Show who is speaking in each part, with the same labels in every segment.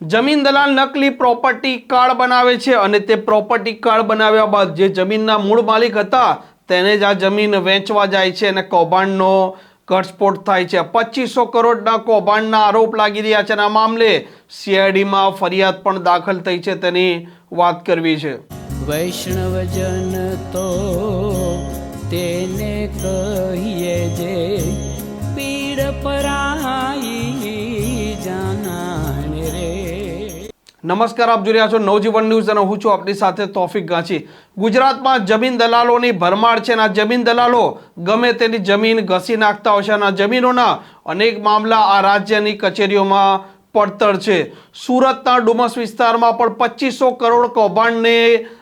Speaker 1: જમીન દલાલ નકલી property card બનાવે છે અને તે પ્રોપર્ટી કાર્ડ બનાવ્યા બાદ જે જમીનના મૂળ માલિક હતા, તેને જ આ જમીન વેચવા જાય છે અને કૌભાંડનો ઘટસ્ફોટ થાય છે. પચીસો કરોડના કૌભાંડના આરોપ લાગી રહ્યા છે અને આ મામલે સીઆઈડીમાં ફરિયાદ પણ દાખલ થઈ છે તેની વાત કરવી છે.
Speaker 2: વૈષ્ણવજન તો તેને કહીએ જે પીડ પરાઈ
Speaker 1: નમસ્કાર, આપ જોઈ રહ્યા છો નવજીવન ન્યૂઝ અને હું છું આપની સાથે તોફિક ગાંચી. ગુજરાતમાં જમીન દલાલોની ભરમાર છે અને જમીન દલાલો ગમે તેની જમીન ઘસી નાખતા હોય છે અને આ જમીનોના અનેક મામલા આ રાજ્યની કચેરીઓમાં પડતર છે. સુરતના ડુમસ વિસ્તારમાં પણ પચીસો કરોડ કૌભાંડને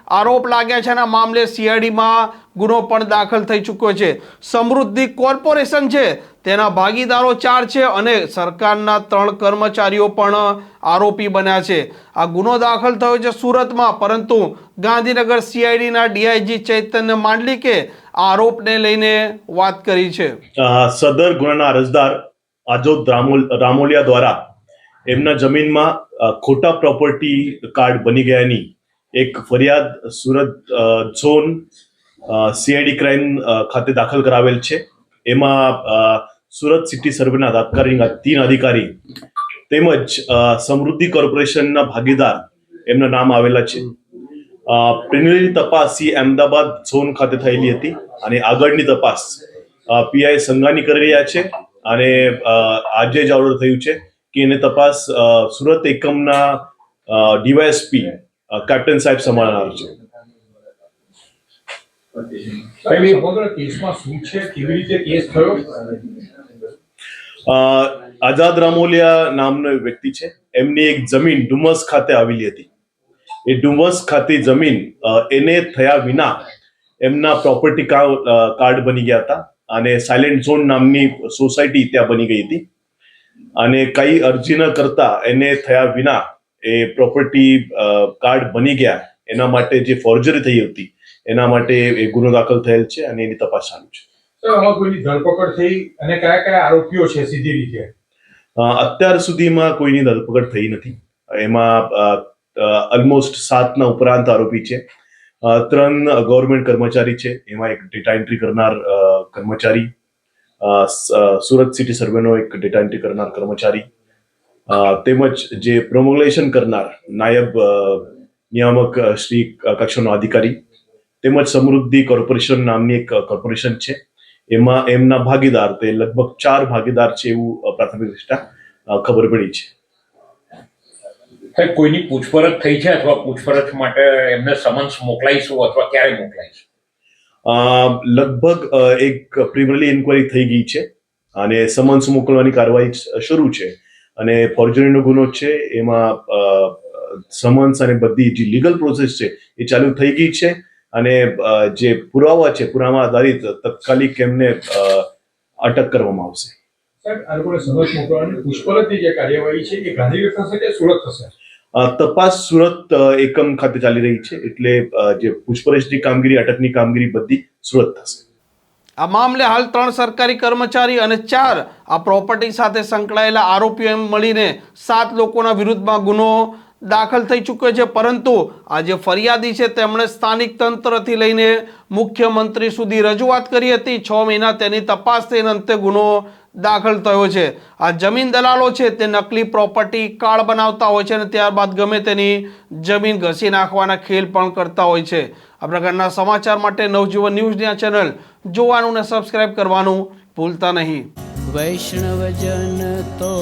Speaker 1: આરોપ લાગ્યા છે અને મામલે સીઆઈડીમાં ગુનો પણ દાખલ થઈ ચૂક્યો છે. સમૃદ્ધિ કોર્પોરેશન છે તેના ભાગીદારો ચાર છે અને સરકારના ત્રણ કર્મચારીઓ પણ આરોપી બન્યા છે. આ ગુનો દાખલ થયો છે સુરતમાં, પરંતુ ગાંધીનગર સીઆઈડીના ડીઆઈજી ચૈતન્ય માંડલિકે આરોપને લઈને વાત કરી છે.
Speaker 3: સદર ગુનાના અરજદાર આજોદ રામોલ, રામોલિયા દ્વારા એમના જમીનમાં ખોટા પ્રોપર્ટી કાર્ડ બની ગયાની એક ફરિયાદ સુરત ઝોન સીઆઈડી ક્રાઇમ ખાતે દાખલ કરાવેલ છે. એમાં સુરત સિટી સર્વેના તાત્કાલિક તીન અધિકારી તેમજ સમૃદ્ધિ કોર્પોરેશનના ભાગીદાર એમના નામ આવેલા છે. પ્રિલિમિનરી તપાસ એ અમદાવાદ ઝોન ખાતે થયેલી હતી અને આગળની તપાસ પીઆઈ સંઘાની કરી રહ્યા છે અને આજે જ ઓર્ડર થયું છે કે એને તપાસ સુરત એકમના ડીવાયએસપી કેપ્ટન સાહેબ સંભાળનાર છે
Speaker 4: સાહેબ એ સમગ્ર કેસમાં શું છે કેવી રીતે કેસ થયો
Speaker 3: અ, આઝાદ રામોલિયા નામનો એક વ્યક્તિ છે. એમની એક જમીન ડુમસ ખાતે આવેલી હતી. એ ડુમસ ખાતે જમીન એને થયા વિના એમના પ્રોપર્ટી કાર્ડ બની ગયા હતા અને સાયલેન્ટ ઝોન નામની સોસાયટી ત્યાં બની ગઈ હતી. અને કઈ અરજી ન કરતા એને થયા વિના એ પ્રોપર્ટી કાર્ડ બની ગયા. એના માટે જે ફોર્જરી થઈ હતી એના માટે એ ગુનો દાખલ થયેલ છે અને એની તપાસ ચાલુ છે.
Speaker 4: આમાં કોઈની ધરપકડ થઈ અને કયા કયા આરોપીઓ છે સીધી રીતે?
Speaker 3: અત્યાર સુધીમાં કોઈની ધરપકડ થઈ નથી. એમાં ઓલમોસ્ટ સાતના ઉપરાંત આરોપી છે. ત્રણ ગવર્મેન્ટ કર્મચારી છે. એમાં એક ડેટા એન્ટ્રી કરનાર કર્મચારી. સુરત સિટી સર્વેનો એક ડેટા એન્ટ્રી કરનાર કર્મચારી. તેમજ જે પ્રોમોગ્લેશન કરનાર નાયબ નિયામક શ્રી કક્ષાનો અધિકારી. તેમજ સમૃદ્ધિ કોર્પોરેશન નામની એક કોર્પોરેશન છે. એમાં એમના ભાગીદાર તે લગભગ ચાર ભાગીદાર છે એવું પ્રાથમિક દ્રષ્ટા ખબર પડી છે.
Speaker 5: કોઈની પૂછપરછ થઈ છે અથવા પૂછપરછ માટે એમને સમન્સ મોકલાઈશું અથવા ક્યારે મોકલાઈશું?
Speaker 3: લગભગ એક પ્રિમરલી ઇન્કવાયરી થઈ ગઈ છે અને સમન્સ મોકલવાની કાર્યવાહી શરૂ છે. અને ફોર્જરીનો ગુનો છે એમાં સમન્સ અને બધી જે લીગલ પ્રોસેસ છે એ ચાલુ થઈ ગઈ છે. અને જે પુરાવા છે પુરાવા આધારિત તત્કાલિક એમને અટક કરવામાં આવશે. તપાસ સુરત એકમ ખાતે ચાલી રહી છે એટલે જે પૂછપરછની કામગીરી અટકની કામગીરી બધી સુરત થશે.
Speaker 1: આ મામલે હાલ ત્રણ સરકારી કર્મચારી અને ચાર આ પ્રોપર્ટી સાથે સંકળાયેલા આરોપીઓ એમ મળીને સાત લોકોના વિરુદ્ધમાં ગુનો દાખલ થઈ ચૂક્યો છે. પરંતુ આ જે ફરિયાદી છે તેમણે સ્થાનિક તંત્રથી લઈને મુખ્યમંત્રી સુધી રજૂઆત કરી હતી. છ મહિના તેની તપાસ થઈને અંતે ગુનો દાખલ થયો છે. આ જમીન દલાલો છે તે નકલી પ્રોપર્ટી કાર્ડ બનાવતા હોય છે અને ત્યારબાદ ગમે તેની જમીન ઘસી નાખવાના ખેલ પણ કરતા હોય છે. આ પ્રકારના સમાચાર માટે નવજીવન ન્યૂઝની આ ચેનલ જોવાનું અને સબસ્ક્રાઇબ કરવાનું ભૂલતા નહીં.
Speaker 2: વૈષ્ણવજન તો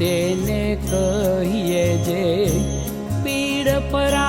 Speaker 2: તેને કહીએ જે પીડ પર